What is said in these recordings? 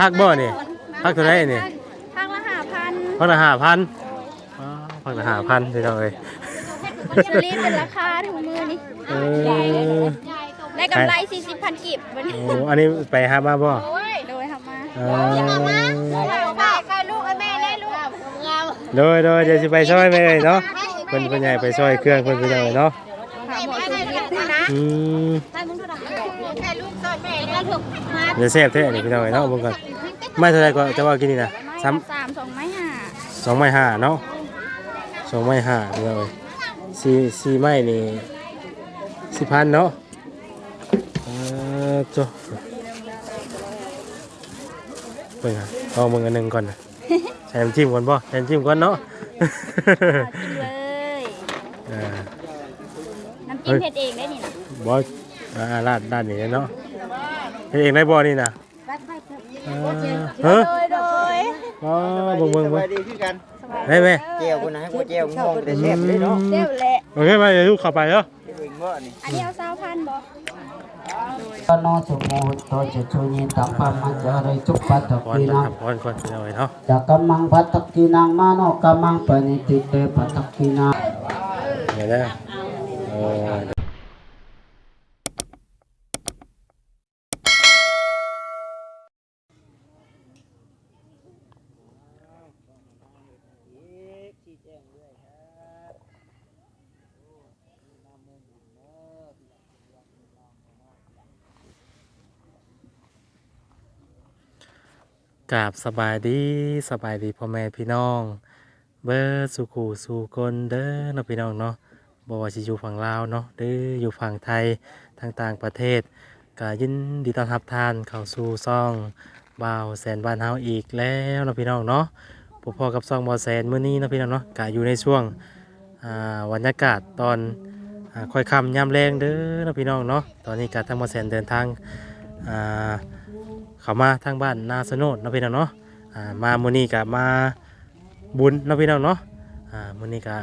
พักบ่นี่พักเท่าไหรนี่ทางละห้าพันพักละห้าพันพักละห้าพันพี่น้องเอ้ยมันจะรีดเป็นราคาถุงมือนี่เออได้กำไรสี่สิบพันกีบวันนี้โอ้อันนี้ไปหามาบ่โดยทำมาเอใครลูกแม่ได้ลูกโดยโดยเดี๋ยวสิไปซอยแม่เอ้ยเนาะเพิ่นเพิ่นใหญ่ไปซอยเครื่องเพิ่นพี่น้องเอ้ยเนาะถามหมอสูงนะอืมใครลูกตอนแม่ได้ถูกมาเดี๋ยวแซ่บแท้นี่พี่น้องเอ้ยเนาะเบิ่งก่อน ไม่เท่าไหรก็จะว่ากินนี่นะสามสามสองไม้ห้าสองไม้ห้าเนาะสองไม้ห้าพี่น้องเอ้ยสี่สี่ไม้นี่สิพันเนาะเออจ้ะเบิ่งอะเอามึงอันหนึงก่อนนะใส่น้ำจิ้มก่อนบ่ใส่น้ำจิ้มก่อนเนาะกินเลยเออน้ำจิ้มเผ็ดเองได้นี่นะบ่อ่าราดด้านนี้เนาะเฮ็ดเองได้บ่นี่นะเออเฮ้อโดยโดยอ๋อเบิ่งเบิ่งสเบิ่บายงดีคือกันได้ไหมเจียวคนนะให้พวกเจียวมองแต่แซ่บเลยเนาะเดี๋ยวแหละโอเคไปเดี๋ยวลูกเข้าไปเนาะเจียวเองว่านี่อันนี้เอาสาวพันบอก no sumo to che chuni tampa manjare cupata พรก่อน kinang ครับพรก่อนพี่น้องเอ้ยเนาะ jakamang batak kinang mano kamang panitite batak kinang เดี๋ยวนะเออ กราบสบายดีสบายดีพ่อแม่พี่น้อง เบิร์ดสุขูสู่คนเด้อเนาะพี่น้องเนาะบ่ว่าสิอยู่ฝั่งลาวเนาะหรืออยู่ฝั่งไทยทางต่างประเทศก็ยินดีต้อนรับทานเข้าสู่ซ่องบ่าวแสนบ้านเฮาอีกแล้วเนาะพี่น้องเนาะพบพอกับซ่องบ่าวแสนมื้อนี้เนาะพี่น้องเนาะก็อยู่ในช่วงอ่าบรรยากาศตอนอ่าค่อยค่ำยามแรงเด้อเนาะพี่น้องเนาะตอนนี้ก็ทางบ่าวแสนเดินทางอ่า เขามาทางบ้านนาสโนดเนาะพี่น้องเนาะอ่ามามื้อนี้ก็มาบุญเนาะพี่น้องเนาะอ่ามื้อนี้ก็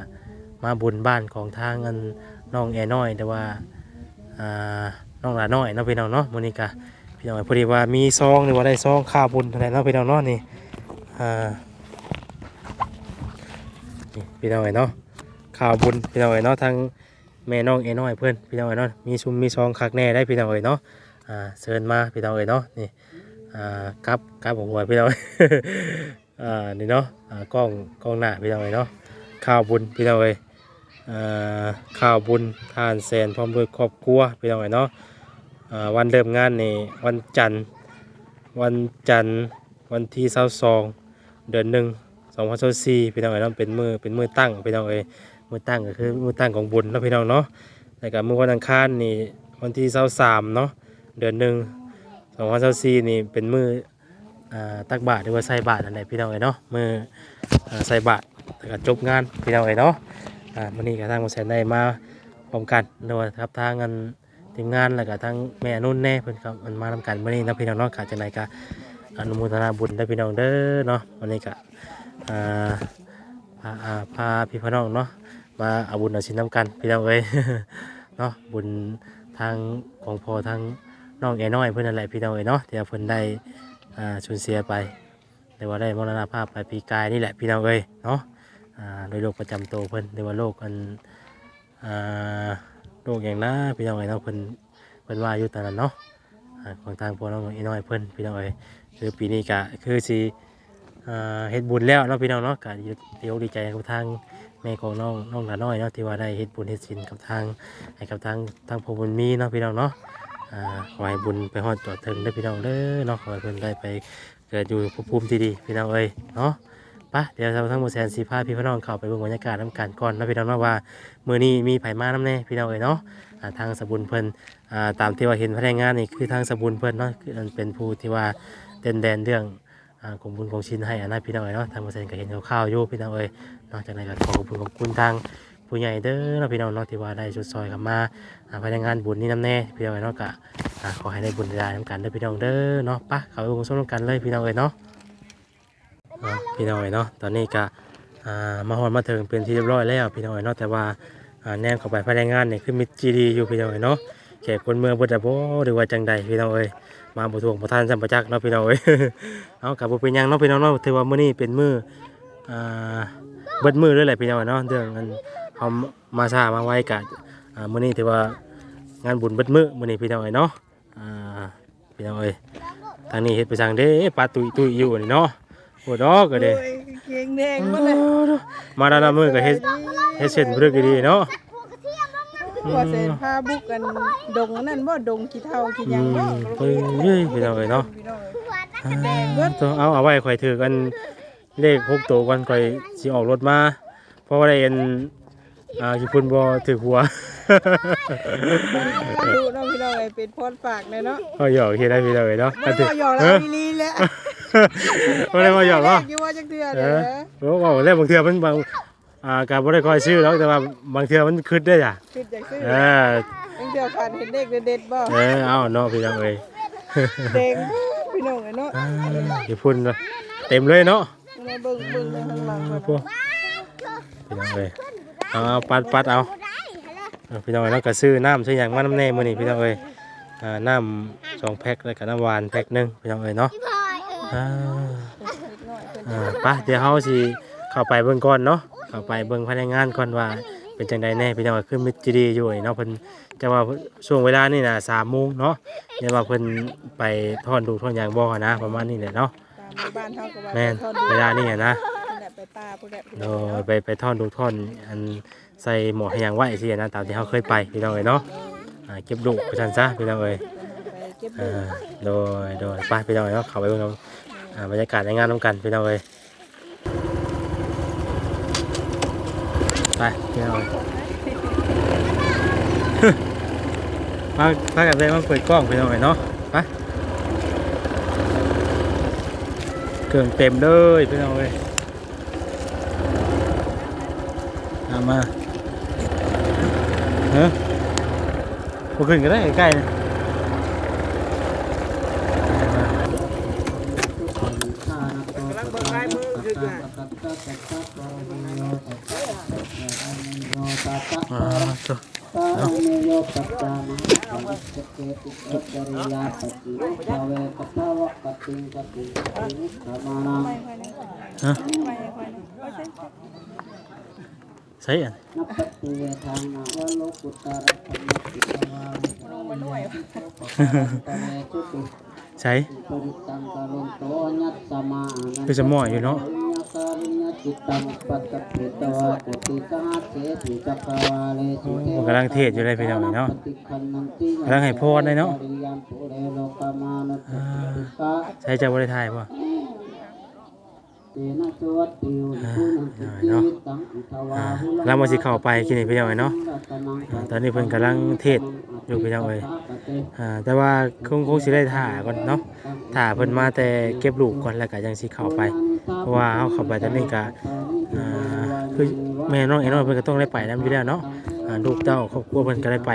มาบุญบ้านของทางอันน้องแอน้อยแต่ว่าอ่าน้องหลาน้อยเนาะพี่น้องเนาะมื้อนี้ก็พี่น้องพอดีว่ามีซองหรือว่าได้ซองค่าบุญอะไรเนาะพี่น้องเนาะนี่อ่านี่พี่น้องเนาะข่าวบุญพี่น้องเนาะทางแม่น้องแอน้อยเพื่อนพี่น้องเนาะมีชุมมีซองคักแน่ได้พี่น้องเนาะอ่าเชิญมาพี่น้องเนาะนี่ อ่าครับครับผมไว้พี่น้องอ่านี่เนาะอ่ากล้องกล้องหน้าพี่น้องเนาะข้าวบุญพี่น้องเอ้ยอ่าข้าวบุญทานแสนพร้อมด้วยครอบครัวพี่น้องเนาะอ่าวันเริ่มงานนี่วันจันทร์วันจันทร์วันที่เสาสองเดือนหนึ่งสองพันสี่พี่น้องเอ้ยเนาะเป็นมือเป็นมือตั้งพี่น้องเอ้ยมือตั้งก็คือมือตั้งของบุญเนาะพี่น้องเนาะแล้วก็มือวันอังคารนี่วันที่เสาสามเนาะเดือนหนึ่ง สองพันสี่นี่เป็นมืออตักบาทหรือว่าใส่บาทนั่นแหละพี่น้องเอ๋ยเนาะมืออใส่บาทแล้วก็จบงานพี่น้องเอ๋ยเนาะวันนี้กับทางมาแสนได้มาพร้อมกันโดยครับทางกันทีมงานแล้วก็ทางแม่นุ่นแน่เพิ่อนครับมันมาทำกันวันนี้นะพี่น้องเนาะขาจังไหนก็อนุโมทนาบุญได้พี่น้องเด้อเนาะวันนี้ก็พาพาพี่พี่น้องเนาะมาเอาบุญเอาชินน้ำกันพี่น้องเอ้ยเนาะบุญทางของพ่อทาง น้องแอน้อยเพื่อนนั่นแหละพี่น้องเอ๋ยเนาะที่ว่าเพิ่นได้อ่าสูญเสียไปหรือว่าได้มรณภาพไปปีกายนี่แหละพี่น้องเอ้ยเนาะอ่าโดยโรคประจำตัวเพิ่นหรือว่าโรคอันอ่าโรคอย่างน่าพี่น้องเอ๋ยเนาะเพิ่นเพิ่นว่าอยู่ตอนนั้นเนาะอ่าของทางพ่อน้องแอน้อยเพิ่นพี่น้องเอ๋ยคือปีนี้ก็คือสิอ่เฮ็ดบุญแล้วเนาะพี่น้องเนาะก็เดี๋ยวดีใจกับทางแม่ของน้องน้องหลาน้อยเนาะที่ว่าได้เฮ็ดบุญเฮ็ดศีลกับทางให้กับทางทางพ่อบุญมีเนาะพี่น้องเนาะ อ่าขอให้บุญไปฮอดจอดถึงได้พี่น้องเด้อเนาะขอให้เพิ่นได้ไปเกิดอยู่ภูมิที่ดีพี่น้องเอ้ยเนาะปะเดี๋ยวเราทั้งหมดแสนสีผ้าพี่พี่น้องเข้าไปเบิ่งบรรยากาศน้ำกันก่อนนะพี่น้องเนาว่ามื้อนี้มีไผมาน้ำแน่พี่น้องเอ้ยเนาะทางสบุญเพิ่นอ่าตามที่ว่าเห็นพนักงานนี่คือทางสบุญเพิ่นเนาะคือมันเป็นผู้ที่ว่าเด่นแดนเรื่องของบุญของชินให้อะนะพี่น้องเอ้ยเนาะทางหมดแสนก็เห็นคร่าวๆอยู่พี่น้องเอ้ยนอกจากนั้นก็ขอขอบคุณขอบคุณทาง ผู้ใหญ่เด้อเนาะพี่น้องเนาะที่ว่าได้ชุดซอยเข้ามาพนักงานบุญนี่น้ำแน่พี่น้องเอ้ยเนาะก็อ่าขอให้ได้บุญได้น้ำกันเด้อพี่น้องเด้อเนาะปะเขาไปวงส้มกันเลยพี่น้องเอ้ยเนาะพี่น้องเอ้ยเนาะตอนนี้ก็อ่ามาฮอนมาถึงเป็นที่เรียบร้อยแล้วพี่น้องเอ้ยเนาะแต่ว่าแนมเข้าไปภายในงานเนี่ยคือมิดจีดีอยู่พี่น้องเอ้ยเนาะแขกคนเมืองบุตรโบหรือว่าจังใดพี่น้องเอ้ยมาบ่ทวงบ่ทันสัมปจักเนาะพี่น้องเอ้ยเอากลับบ่เป็นยังเนาะพี่น้องเนาะถือว่ามื้อนี้เป็นมื้อเบิดมื้อเลยแหละพี่น้องเนาะเรื่องอัน เฮามาช้ามาไวกะอ่ามื้อนี้ถือว่างานบุญเบิดมื้อมื้อนี้พี่น้องเอ้ยเนาะอ่าพี่น้องเอ้ยทางนี้เฮ็ดไปสั่งเด้ปลาตุยตุยอยู่นี่เนาะโอ้ดอกก็เด้โอ้ยเก่งแดงหมาเลยมาดานำมือก็เฮ็ดเฮ็ดเส้นเรื่องดีๆเนาะว่าเสนพาบุกกันดงอันนั่นบ่ดงขี้เท่าขี้หอืยังมบ่เอ้ยเอ้ยพี่น้องเอ้ยเนาะพี่น้องเอ้ยตัวเอาเอาไว้ข่อยถือกันเลขหกตัวก่อนข่อยสิออกรถมาเพราะว่าได้เห็น อ่าญี่ปุ่นบ่ถือหัวดูน้องพี่น้องเอ้ยเป็นพรฝากเลยเนาะก็หยอกเฮ็ดได้พี่น้องเอ้ยเนาะบ่ก็หยอกเอเราอลีๆแหละบ่ได้มาหยอกเนาะอยู่ว่าจักเทื่อเอเด้ออโอ้ว่าแล้วบางเทื่อมันบางอ่าก็บ่ได้คอยซื้อหรอกแต่ว่าบางเทื่อมันคิดได้จ้ะคิดอยากซื้อเออจังเทื่อผ่านเห็นเด็กเด็ดๆบ่เออเอาเนาะพี่น้องเอ้ยแดงพี่น้องเอ้ยเนาะอ่าญี่ปุ่นเนาะเต็มเลยเนาะในเบิ่งเบิ่งในข้างหลังพวกพี่น้องเอ้ย เอาปัดปัดเอาเอาพี่น้องเอ้ยแล้วก็ซื้อน้ำซื้ออย่างมาน้ำแน่มื้อนี้พี่น้องเอ้ยอ่าน้ำสองแพ็คแล้วก็น้ำหวานแพ็คหนึงพี่น้องเอ้ยเนาะอ่าอ่าไปเดี๋ยวเฮาสิเข้าไปเบิ่งก่อนเนาะเข้าไปเบิ่งภายในงานก่อนว่าเป็นจังใดแน่พี่น้องเอ้ยคือมิตรดีอยู่นี่เนาะเพิ่นจะว่าช่วงเวลานี่น่ะ3โมงเนาะเดี๋ยวว่าเพิ่นไปทอดดูกทอดหยางบ่นะประมาณนี้แหละเนาะ ตามหมู่บ้านเฮาก็ว่าแม่นไปทอดเวลานี่อะนะพุ่นแหละ ไปป่าพุ่นแหละโดยไปไปท่อนดูท่อนอันใส่หมวกให้หยังไหวสินะตามที่เขาเคยไปพี่น้องเอ้ยเนาะอ่าเก็บลูกไปชันซะพี่น้องเอ้ยไปเก็บอ่าลูกโดยโดยไปพี่น้องเอ้ยเนาะเข้าไปเบิ่งเอาอ่าบรรยากาศในงานน้ำกันพี่น้องเอ้ยไปพี่น้องเอ้ย มาพากันไปมาเปิดกล้องพี่น้องเอ้ยเนาะไปเครื่องเต็มเลยพี่น้องเอ้ย เอามาฮะบ่ขึ้นก็ได้ ใกล้ๆนะกำลังเบิ่งลายมือคือกันอ่าตัวตาเนโยปัจจามังคังสเกติสุจริยาปฏิภาเวปทาวะนังฮะไปไปนะเอาใช่ใส่อันนับปฏิเวทางนาวโลกุตระธรรมติสวามิลงมาหน่วยตะเมจุติใส่ปริตังกาลุนสมออยอยู่เนาะญาคาริญจิตตังปัตตปิตวะปุติสหัสเสสุจักรวาเลสุเทมันกำลังเทศอยู่เลยพี่น้องเนาะกำลังให้พรเลยเนาะปริยันปุเลกามานุตติกะใส่เจะบริทายป่ะ เตนะจวัตติวตุนันติจิวิตังอิทวาอ่าหุลังเรามาสิเข้าไปกินนี่พี่น้องเนาะตนังอ่าตอนนี้เพิ่นกำลังเทศอยู่พี่น้องเอ้ยอ่าแต่ว่าคงคงสิได้ถ่าก่อนเนาะถ่าเพิ่นมาแต่เก็บลูกก่อนแล้วก็ยังสิเข้าไป เพราะว่าเฮาเข้าไปตอนนี้ก็อ่าคือแม่น้องเอ็น้อยเพิ่นก็ต้องได้ไปนํอยู่แล้วเนาะอ่าลูกเต้าครอบครัวเพิ่นก็ได้ไป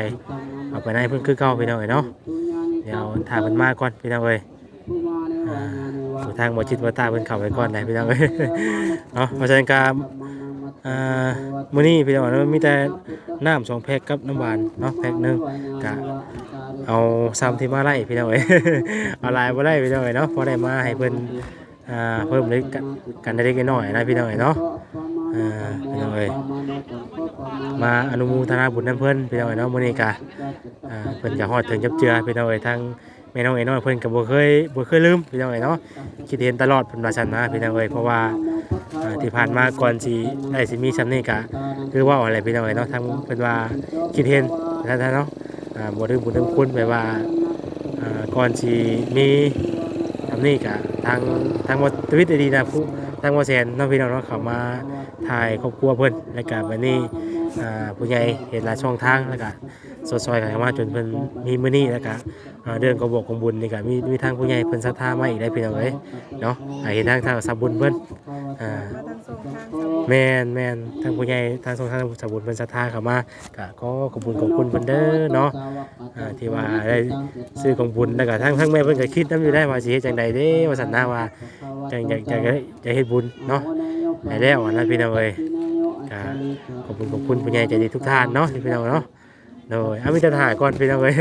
เอาไปในเพิ่นคือเก่าพี่น้องเอ้ยเนาะเดี๋ยวถ่าเพิ่นมาก่อนพี่น้องเอ้ย ทางบ่จิตบ่ตาเพิ่นเข้าไปก่อนได้พี่น้องเอ้ยเนาะเพราะฉะนั้นก็อ่ามื้อนี้พี่น้องเนาะมีแต่น้ำสองแพ็คกับน้ำหวานเนาะแพ็คหนึงก็เอาซ้ำที่มาไล่พี่น้องเอ้ยเอาหลายบ่ได้พี่น้องเอ้ยเนาะพอได้มาให้เพิ่นอ่าเพิ่มเล็กกันได้เล็กน้อยนะพี่น้องเอ้ยเนาะอ่าพี่น้องเอ้ยมาอนุโมทนาบุญนํเพิ่นพี่น้องเอ้ยเนาะมื้อนี้ก็อ่าเพิ่นก็ฮอดถึงจับเจือพี่น้องเอ้ยทาง แม่น้องเอ้น้อยเพิ่นก็บ่เคยบ่เคยลืมพี่น้องเอ้ยเนาะคิดเห็นตลอดเพิ่นว่าซั่นนะพี่น้องเอ้ยเพราะว่าที่ผ่านมาก่อนสิได้สิมีชั้นนี้กะคือว่าอะไรพี่น้องเอ้ยเนาะทางเพิ่นว่าคิดเห็นท่านเนาะอ่าบ่ดื้อบ่ดื้อคุณแบบว่าอ่าก่อนสิมีทำนี่กะทางทางวัดทวิตดีนะผู้ทางวัดแสนน้องพี่น้องเนาะเขามาถ่ายครอบครัวเพิ่นแล้วก็บัดนี้ อ่าผู้ใหญ่เห็นหลายช่องทางแล้วก็สดซอยกันเข้ามาจนเพิ่นมีมื้อนี้แล้วก็อ่าเรื่องกบกของบุญนี่ก็มีมีทางผู้ใหญ่เพิ่นศรัทธามาอีกได้พี่น้องเอ้ยเนาะอ่าเห็นทางทางสับบุญเพิ่นอ่า มาทางส่งทางสมุทรแม่นแม่นทางผู้ใหญ่ทางสงฆ์ทางสบุญเป็นศรัทธาเข้ามาก็ขอบคุณขอบคุณเพิ่นเด้อเนาะอ่าที่ว่าได้ซื้อของบุญแล้วก็ทางทางแม่เพิ่นก็คิดนำอยู่ได้ว่าสิเฮ็ดจังใดเด้ว่าสันนาว่าจังอยากอยากจะเฮ็ดบุญเนาะได้แล้วอะนะพี่น้องเอ้ย ก็ขอบคุณขอบคุณผู้ใหญ่ใจดีทุกท่านเนาะที่พี่น้องเนาะโดยเอามีแต่ถ่ายก่อนพี่น้องเอ้ย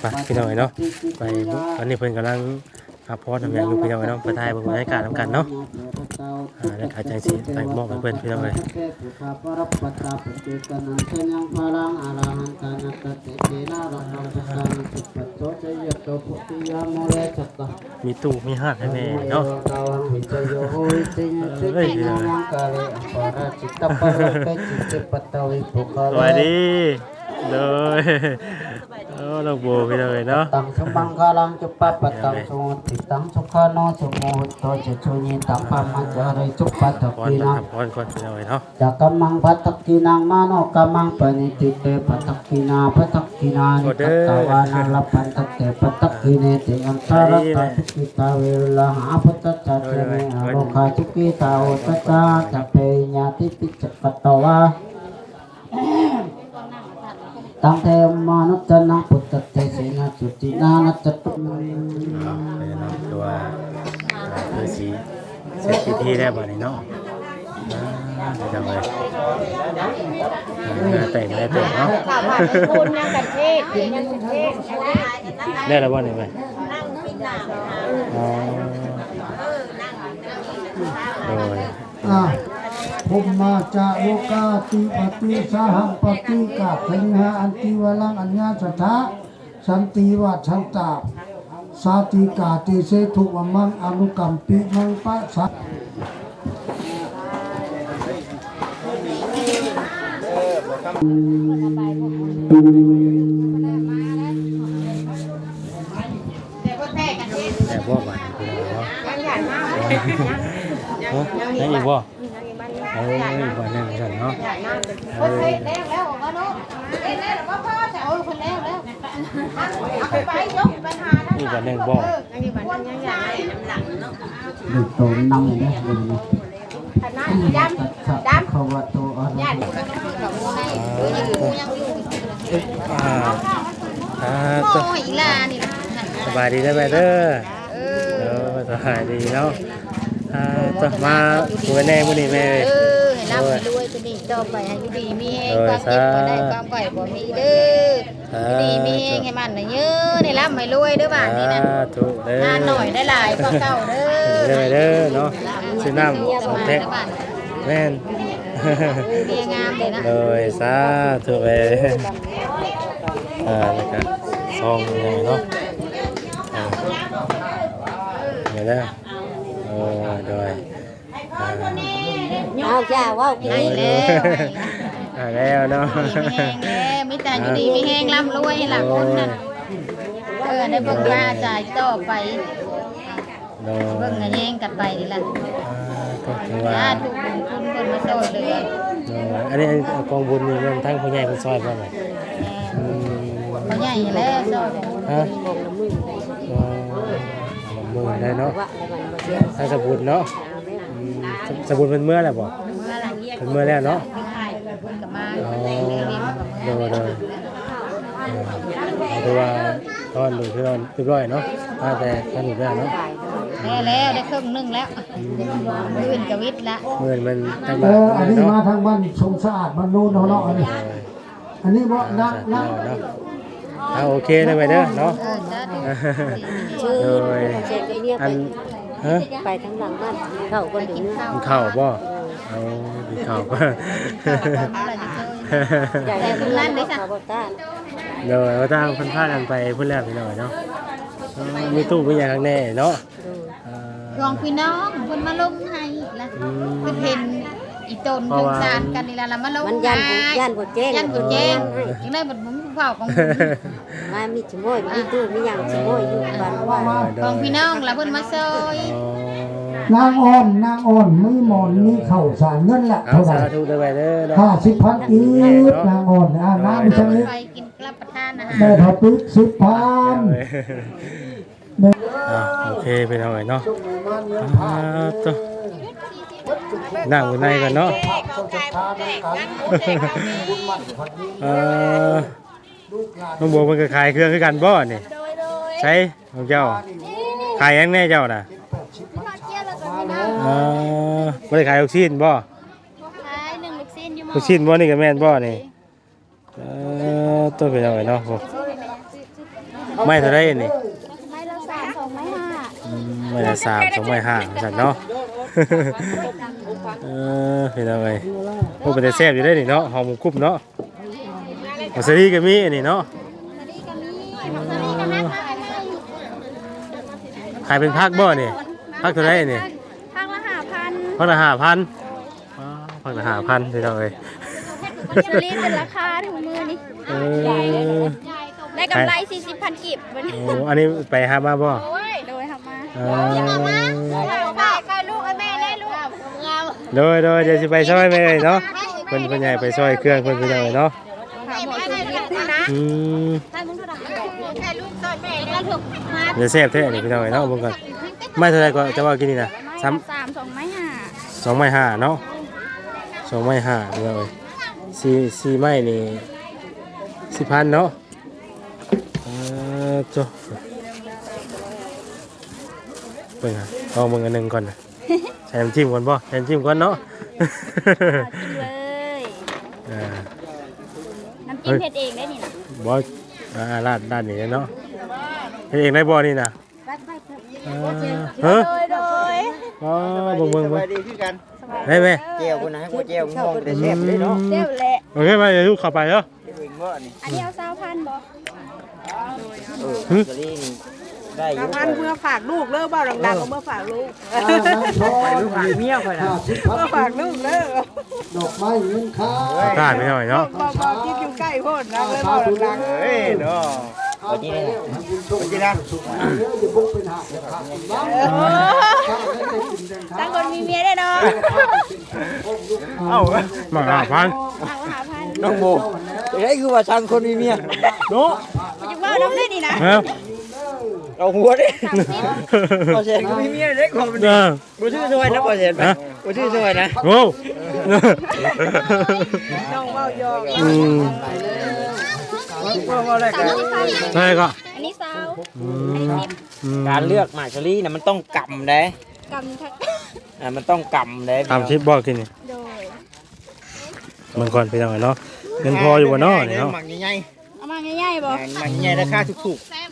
ไปพี่น้องเนาะไปตอนนี้เพิ่นกำลัง พักผ่อนทำงานอยู่พี่น้องเนาะไปถ่ายบรรยากาศนำกันเนาะอ่าแล้วก็จังสิไปมอบให้เพิ่นพี่น้องเลยพุทธาปรับปัตตาปฏิกันังเชยั เออน้องโบพี่น้องเอ้ยเนาะ ตังสมังคารังจุปปะตังสมุติตังสุขาโนสุโมตัวจะชนีตังปามัจจาริจุปปะตักกินังกก่นาอยาจากกัมมังปัตตกินังมาโนกัมมังปณิติเตปัตตกินาปัตตกินานิตตตวานาลปันตเตปัตตกีเนติอันตารัตาสุกิตาเวลาหาปัตตจัตเตเมอโลคาจุกิตาโอตตาจะเปญญาติปิจักตตวา ตั้งเทมานุตนังพุทธเทศนาจุตินานัจตุมไปนำตัวฤาษีเสร็จพิธีแด้บ่นี่เนาะไม่ทำเลยเต่งไม่ได้เต่งเนาะคนนั่งกันเทศนั่งกันเทศได้แล้วบ่นั่งปิดหนามอ๋อโย อะภูมิมาจาโลกาติปฏิสาหังปฏิกาเทนิหะอันติวลังอัญญาสัทธะสันติวัชชันตาสาติกาติเสทุวมังอนุกัมปิมังปะสัตแต่บ่บ่นี่พี่น้องเนาะเนาะได้อีกบ่ เอ้ยบ่นั่นสั่นเนาะเออแล้วแล้วก็เนาะแล้วแล้วก็พ่อจะเอาคนแล้วแล้วเอาไปไปยกไปหานี่บ่หนึงบ่อันนี้มันยังใหญ่น้ำหนักเนาะดูโตนำเลยนะขนาดดำตัดขวัตโตอรญาติคนนั้นคือกับคนไหนเออยังอยู่ยังอยู่อ่าอ่าโอ้ตัวยอีลานี่นะสบายดีได้ไหมเด้อเอเอออสบายดีเนาะอ่าตัวมาหัวแน่มื้อนี้แม่เออให้ ร่ำให้รวยจะดีต่อไปให้อยู่ดีมีแห้งความเจ็บบ่ได้ความก่อยบ่มีเด้ออยู่ดีมีแห้งให้มันน่ะเยอะนี่ร่ำให้รวยเด้อบ้านนี้นะถูกเด้องานหน่อยได้หลายกว่าเก่าเด้อเด้อเด้อเนาะซื้อน้ำเมียสก็องมาแพ็คได้บ้านแม่นเมียงามเลยนะโดยสาธุเว้ยอ่าแล้วก็ซองใหญ่เนาะอ่าเดี๋ยวนะเออโดยอ่า เอาจ้าว้าวกินแล้วอ่าแล้วเนาะมีแห้งแล้วมีแต่อยู่ดีมีแห้งร่ำรวยให้หลักคนนั่นเออได้เบิ่งค่าจ่ายต่อไป โดยเบิ่งเงินแห้งกันไปนี่ล่ะอ่าก็ถือว่าญาติทุกบุญคุณคนมาช่วยเหลือโดยอันนี้กองบุญนี่มันทั้งผู้ใหญ่ผู้ซอยบ่ไหมแม่อืม เขาใหญ่แล้วช่วยฮะอ๋อละหมื่นได้เนาะถ้าสบุญเนาะ อืมสสบุญเป็นเมื่อไหร่บ่เมื่อไรเยี่ยเป็นเมื่อแล้วเนาะ ไม่ให้บุญกับมาอ๋อเรียนกับโดมือยโดยเอาถือว่าตอนดูที่นอนเรียบร้อยเนาะมาแต่ท่านอยู่ได้เนาะแล้วแล้วได้ครึ่งหนึงแล้วอื่นกับวิทย์ละหมื่นมันตั้งเอบาทออันนี้เนาะมาทางบ้านชมสะอาดบ้านโน้นเนาะอันนี้ อันนี้บ่นั่งนั่งเนาะเอาโอเคได้ไหมเด้อเนาะ เออจ้าดูโดยอัน ฮะไปทั้งหลังบ้านเข้าก็ไปถึกิงนข้าวกินข้าวบ่เอากินข้าวบ่อะไรจะช่วยแต่คุณนั่นได้จ้ะข้าวบ่ต้านเดี๋ยวเราตั้งเพันพากันไปพุ่นแรกไปหน่อยเนาะเออมีตู้มีอย่างข้างแน่เนาะเอ่อ รองพี่น้องคนมาลงให้ละอืมคือเห็น อีตนเพราะทงว่าสารกันนี่ละละมาลงมันยันผู้ให้ยันผู้แจ้งยันผู้แจ้งให้ยังได้บทมุ้งเผาของมามีชะโมยมีตู้มีหยังชะโมยอยู่บ้านว่าของพี่น้องละเพิ่นมาซอยอ๋อนางอ่อนนางอ่อนมีหมอนมีเข่าสารเงินละเอาเท่าไหร่สาธุด้วยไปเด้อเนาะห้าสิบพันกีบนางอ่อนอ่าน้ำมีชนิดไปกินรับประทานอาหารได้เท่าปิ๊กสิบพันอะโอเคไปหน่อยเนาะอ่าตัว นั่งอยู่ในกันเนาะเอ่อน้องบัวมันก็ขายเครื่องคือกันบ่นี่ใช่ของเจ้าขายยังแน่เจ้าน่ะเออบ่ได้ขายลูกชิ้นบ่ขายหนึ่งลูกชิ้นอยู่หม้ลูกชิ้นบ่นี่ก็แม่นบ่นี่เออตัวเป็นยังไงเนาะโหไม่เท่าไรนี่ไม่ละสามสองไม่ห้าอืมไม่ละสามสองไม่ห้าสันเนาะ เออพี่น้องเอ้ยโอ้เป็นแต่แซ่บอยู่ได้นี่เนาะหอมหมูกรุบเนาะมัสลีก็มีอันนี้เนาะขายเป็นพักบ่นี่พักเท่าไรนี่พังละห้าพันพักละห้าพันพักละห้าพันพี่น้องเอ้ยสลีเป็นราคาถุงมือนี่เออได้กำไรสี่สิบพันกีบวันนี้โอ้อันนี้ไปหามาบ่โดยทำมา เออ ค่ะใครลูกไอ้แม่ได้ลูกเรา โดยโดยเดี๋ยวสิไปช่วยแม่เอ้ยเนาะเพิ่นเพิ่นใหญ่ไปช่วยเครื่องเพิ่นพี่น้องเอ้ยเนาะถามหมอสุวิทย์นะอืมใครมึงเท่าไหร่ใครลูกซอยแม่แล้วถูกมาเดี๋ยวแซ่บแท้นี่พี่น้องเอ้ยเนาะเบิ่งก่อนไม่เท่าไหร่ก็จะว่ากินนี่นะซ้ำ สามสองไม้ห้าสองไม้ห้าเนาะสองไม้ห้าพี่น้องเอ้ยสี่สี่ไม้นี่สิพันเนาะเออจ้ะเบิ่งอะลองเบิ่งอันหนึงก่อนนะ ใส่น้ำจิ้มก่อนบ่ใส่น้ำจิ้มก่อนเนาะจิ้มเลยเออน้ำจิ้มเผ็ดเองได้นี่นะบ่อ่าราดด้านนี้เนาะเฮ็ดเองได้บ่นี่นะเออเฮ้อโดยโดยอ๋อเบิ่งเบิ่งสเบิ่บายงดีคือกันได้ไหมเจียวคุณนะให้กูเจียวมองแต่แซ่บเลยเนาะเจ้าแหละโอเคมาเดี๋ยวลูกเข้าไปเนาะเองว่านี่อันนี้เอาสาวพันบ่เออสลีนี่ ได้อยู่พันเมื่อฝากลูกเลิกบ่ดังๆก็เมื่อฝากลูกฝากเมียค่อยนะห้าสิบพันเมื่อฝากลูกเลิกดอกไม้เงินค้ากล้าไปหน่อยเนาะบ่บ่คิดอยู่ใกล้โพดนะเลยบ่ดังเฮ้ยเนาะวันนี้เลยวันนี้นะเดี๋ยวจะบุกเป็นหาเดี๋ยวขาดบ้างข้าได้ได้กินเดินทาตั้งงคนมีเมียได้เนาะเอ้ามาหาพันเอาหาพันน้องโบไอ้คือว่าช่างคนมีเมียเนาะมันจะว่าน้ำได้นี่นะ เอ้าเอาหัวดิพอเสร็จก็มีเมียเล็กกว่ามันเออกูชื่อซวยนะพอเสร็จไปกูชื่อซวยนะโอ้น้องเว้ายอกอืมว่าว่าอะไรกันใช่ก็อันนี้สาวอืมอืมการเลือกหมากชลีน่ะมันต้องกำได้กำทักอะมันต้องกำได้ตามชิปบอกกินนี่โดยมันก่อนไปหน่อยเนาะเงินพออยู่บ่เนาะนี่เนาะหมักใหญ่เอามาง่ายๆบ่ๆหมักใหญ่ราคาถูกๆนะ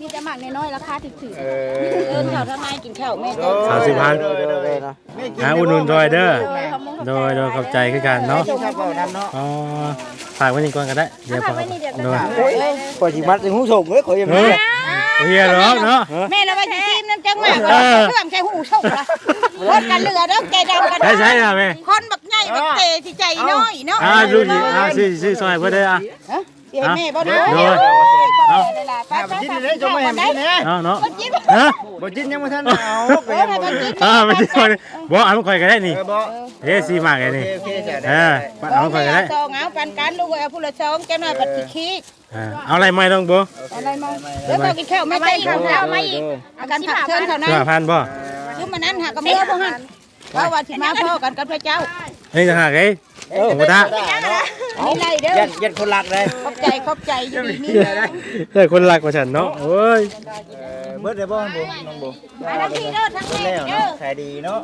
มีแต่หมักน้อยๆราคาถึกเอๆเอิ้นเขาทำไมกินข้าวแม่ก็สามสิบพันเนาะหาอุดหนุนดอยเด้อ โดยโดยขอบใจคือกันเนาะชอบเบาน้ำเนาะอ๋อฝากไว้นี่ก่อนก็ได้เดี๋ยวฝากโดยโอ้ยขอจิมัดถึงหูส่งเอ้ยขอยังเอไม่อเฮียเนาะเนาะ แม่เราไปสิซิมน้ำจังหมากว่าเครื่องใช้หูส่งละคนกันเหลือเด้อแกดำกันใช่ใช่นะแม่คนบักใหญ่บักเตที่ใจน้อยเนาะอ่าดูดิอ่าซื้อซื้อซอยเพื่อได้อะ เดี๋ยวแม่บ่ได้โดยเอาเวลาไปบ่จินเลยจะไม่เห็นกินนะเนาะเนาะกินฮะบ่จินยังไม่ทันเอาไปยังบ่อ่าไม่ใช่คนบอกเอามาคอยกันได้นี่เออบ่เฮ้ซีมากเลยโอนี่เคโอเคจ้ะเออปัดเอามาคอยกันได้ซองเอาปันกันลูกเอาผู้ละซองจังหน่อยปัดขี้อ่าเอาอะไรไม่ต้องบัวอะไรมาเดี๋ยวพอกินข้าวไม่ได้ข้าวเอามาอีกอาการผักเชิญเขานะเสื้อพันบ่คือมันนั้นหากระเมื่อบ่หันเพราะว่าสิมาพ่อกันกับพระเจ้านี่จะหากไอ้ เออหมูทะมีไรเด้อยันยันคนรักเลยขอบใจขอบใจอยู่ดีมีเฮ้ยคนรักกว่าฉันเนาะโอ้ยเบิดได้บ่น้องบ่น้องบ่มาทั้งพี่เด้อทั้งแม่แล้วเด้เนาะอขายดีเนาะ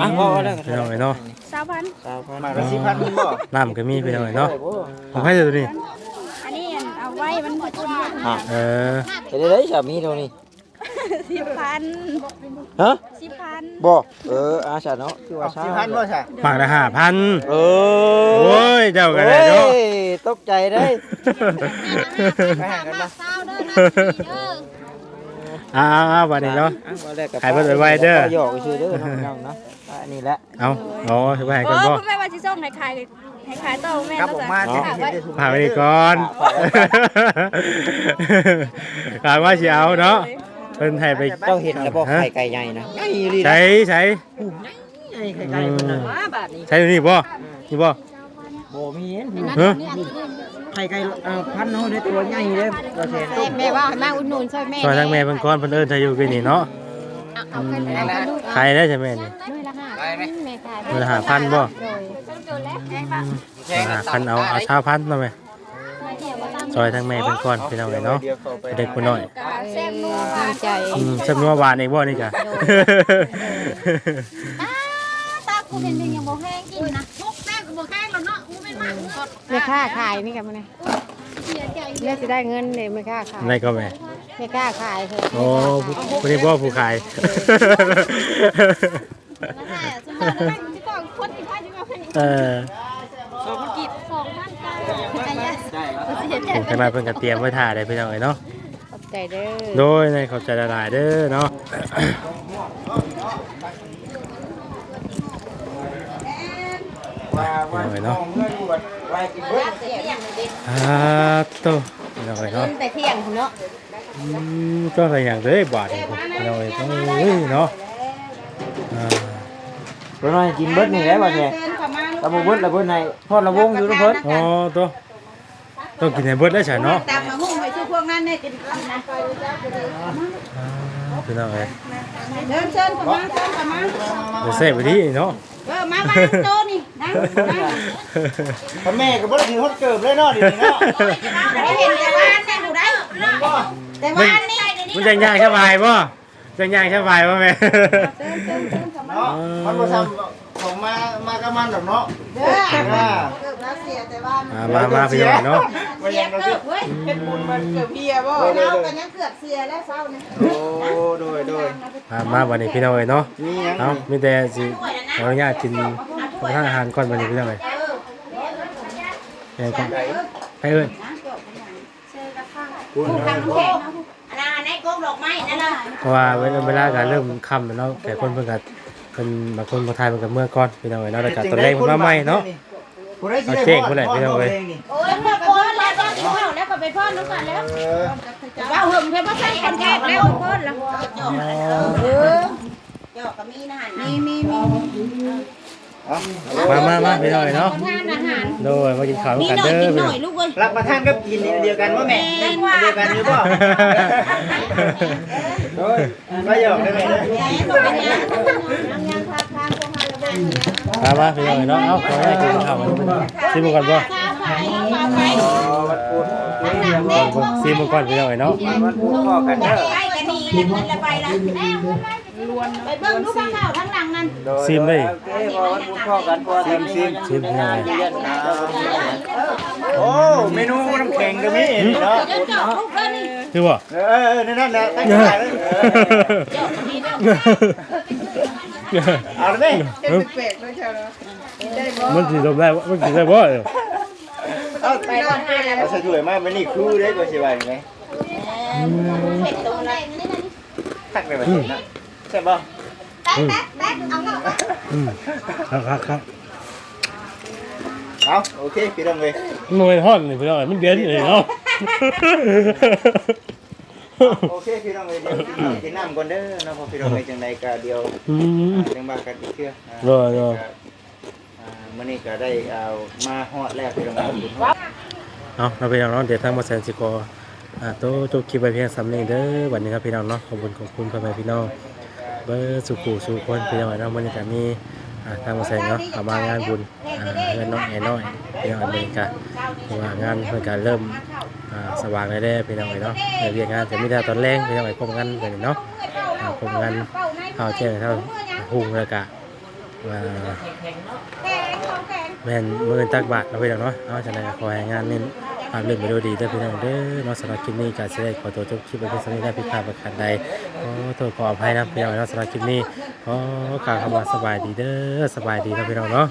อะพอแล้วพี่น้องเนาะสาวพันมาละ10,000บ่น้ำก็มีพี่น้องเนาะผมให้ตัวนี้อันนี้เอาไว้มันบ่ตุนเออเฮ็ดได้สามีเท่านี้ สิบพันฮะสิบพันบ่เอออาชาเนาะคือว่า10,000บ่ใช่หมากละห้าพันเอโอ้ยเจ้าก็ได้เนาะตกใจได้ไปหากันบ่สาวเด้อนะเด้ออ่าอ่าวันนี้เนาะขายเบิดไวๆเด้อหยอกซื่อเด้อน้องๆเนาะอันนี้แหละเอาเอาไปให้โอ้ก่อนบ่คุณแม่ว่าสิส่งให้ขายให้ขายต่อแม่ครับแล้วผมจ้ะมาจะเฮ็ดได้ทุกพาไปนี่ก่อนกางว่าสิเอาเนาะ เพิ่นให้ไปเจ้าเห็นแล้วบ่ไข่ไก่ใหญ่นะใหญ่ลีใช้ใช้ใหญ่ไข่ไก่มันน่ะมาบาดนี้ใช้ตัวนี้บ่นี่บ่บ่มีเห็นฮะไข่ไก่เอ่อพันเฮาได้ตัวใหญ่เด้อก็เห็นแม่ว่าให้มาอุดหนุนช่วยแม่ซอยทั้งแม่เพิ่นก่อนเพิ่นเอิ้นถ้าอยู่กินนี่เนาะเอากันเอากันลูกขายได้ใช่ไหมนี่ด้วยละห้าแม่ขายมื้อละห้าพันบ่โดยห้าพันเอาเอาชาวพันเนาะแม่ ซอยทั้งแม่เพิ่นก่อนพี่น้องเอ้ยเนาะเด็กผู้น้อยแซ่บนัวใจอืมสำนัวหวานอีกบ่นี่จ้ะตาคูเป็นเป็นยังบ่แห้งกินนะทุกแม่ก็บ่แห้งแล้วเนาะกูเป็นมากแม่ค้าขายนี่กับมันเนี่ยสิได้เงินเลยไม่กล้าขายในก็แม่ไม่กล้าขายเถอะโอ้คนนี้บ่ผู้ขายเออ ผมจะมาเพิ่นก็เตรียมไว้ถ่าได้พี่น้องเอ้ยเนาะ ขอบใจเด้อโดยในขอบใจละลายเด้อเนาะพี่น้องเอ้ยเนาะอ่าโตพี่น้องเอ้ยเนาะแต่เที่ยงเนาะอืมก็อะไรอย่างเลยบาทนี่ผมพี่น้องเอ้ยต้องเฮ้ยเนาะอ่าเพิ่นว่าให้กินเบิดนี่แหละว่าแท้ตะบ่เบิดละเบิดให้ทอดละวงอยู่ทุกเพิ่นอ๋อตัว ต้องกินให้เบิดได้ใช่เนาะตามมาหุ้มไปช่วยพวกนั้นเนี่ยกินนะอ่าพี่น้องเอ้ยเดินเชิญเข้ามาเชิญเข้ามาเดี๋ยวเสพไปดีเนาะเออมามาโตนี่นะพ่อแม่ก็บ่ได้กินฮอดเกิบเลยเนาะเดี๋ยวนี้เนาะได้เห็นแต่ว่าแน่ดูได้แต่ว่านี่มันจะย่างสบายป่ะจะย่างสบายป่ะแม่เนาะมันบ่ซ้ำของมา มากับมันดอกเนาะเด้ออ่าเกิดแล้วเสียแต่ว่าอ่ามามาพี่น้องเนาะบ่เสียัยงเราเกิสิดเว้ยเฮ็ดบุญมันเกือบเพียบ่เรากันยังเกือบเสียแล้วเศร้าเนี่ยโอ้โดยโดยมามาวันนี้พี่น้องเอ้ยเนาะมีหยังเอามีแต่สิขออนุญาตกินทานอาหารก่อนวันนี้พี่น้องเอ้ยแกก่อนไปเอ้ยคุณทางน้ำแข็งอันนั้นในกงดอกไม้นั่นน่ะเพราะว่าเวลาเวลาการเริ่มค่ำแล้วเนาะแขกคนเพิ่นก็เพิ่นบางคนบ่ทายเพิ่นก็เมื่อก่อนพี่น้องเอ้ยเนาะแล้วก็ตอนแรกเพิ่นมาใหม่เนาะ ผู้ใดสิได้เอาเจ๊งผู้ใดพี่น้องเอ้ยโอ้ยเมื่อก่อนแล้วก็กินข้าวแล้วก็ไปพ่อนน้ำกันแล้วเออว่าหึงเพิ่นบ่ใส่กันแกบแล้วพ่นแล้วเออเจ้าก็มีนะหันมีมี มีเอามามามาพี่น้องเอ้ยเนาะทานอาหารโดยมากินข้าวมีกันหน่อยเด้อกินพี่หน้น่อองยลูกเอ้ยรับประทานกับกินนี่เดียวกันบ่แม่อันเดียวกันอยู่บ่โอ้ยมาหยอกได้ไหมเนี่ยมามาพี่น้องเอ้ยเนาะเอาขออนุญาตกินข้าวกันซิมก่อนบ่อ๋อวัดปูนซิมก่อนพี่น้องเอ้ยเนาะวัดปูนพอกันเด้อไปกันนี่แล้วเงินละไปละ ไปเบิ่งดูข้างข้าวข้างหลังนั่นโดยโอเคพอวัดปูนพอกันพอซิมซิมซิมพี่น้องเอ้ยโอ้เมนูน้ำแข็งก็มีเนาะเจ้าเจ้าลูกเอ้ยนี่คือบ่เออเออนั่นแหละตั้งใจเลยเอาเลยเฮ็ดแปลกๆด้วยเชียวนะได้บ่มันสิจบได้บ่มันสิได้บ่เออเอาไปก่อนหาแล้วเอาใส่ถ้วยมาเป็นนี่ครูได้ก็สิว่าไงเผ็ดตรงไหนตักไปแบบนี้นะ ใช่ป่ะแป๊กแป๊กแป๊กเอาเข้าอืมครับครับครับเอาโอเคพี่น้องเลยหน่วยฮ้อนนี่พี่น้องเอ้ยมันเย็นเลยเนาะโอเคพี่น้องเลยเดี๋ยวกินข้าวกินน้ำก่อนเด้อเนาะพอพี่น้องเลยจังใดก็เดียวอืมจังบากันอีกเทื่ออ่าโดยโดยอ่ามื้อนี้ก็ได้เอามาฮอดแล้วพี่น้องขอบคุณเอาเราไปน้องๆเดี๋ยวทางมาแสนสิกออ่าโตจบคลิปไปเพียงสำเนียงเด้อวันนี้ครับพี่น้องเนาะขอบคุณขอบคุณพ่อแม่พี่น้อง เบอร์สุขุสุคนพี่น้องเนาะวันนี้ก็มีอ่าทางมาแสนเนาะเอามางานบุญอ่าเงินน้องแอน้อยพี่น้องอเมริกาเพราะว่างานเพื่อการเริ่มอ่าสว่างเลยเด้อพี่น้องเอ้ยเนาะในเรียกงานจะมีแต่ตอนแรกพี่น้องเอ้ยพบกันกันเนาะอ่าพบกันเข้าเจ้าเท่าหุ่งแล้วก็อ่าแม่นมือตักบาทเราไปแล้วเนาะเอาจากนั้นก็ขอให้งานนี้ ภาพเรื่องไปด้วยดีเด้อพี่น้องเด้อเนาสำหรับคลิปนี้ก็จะได้ขอตัวจบคลิปไปเพียงเท่านี้ได้ผิดพลาดประการใดขอโทษขออภัยนะพี่น้องนาะสำหรับคลิปนี้ขอกล่าวคำว่าสบายดีเด้อสบายดีนะพี่น้องเนาะ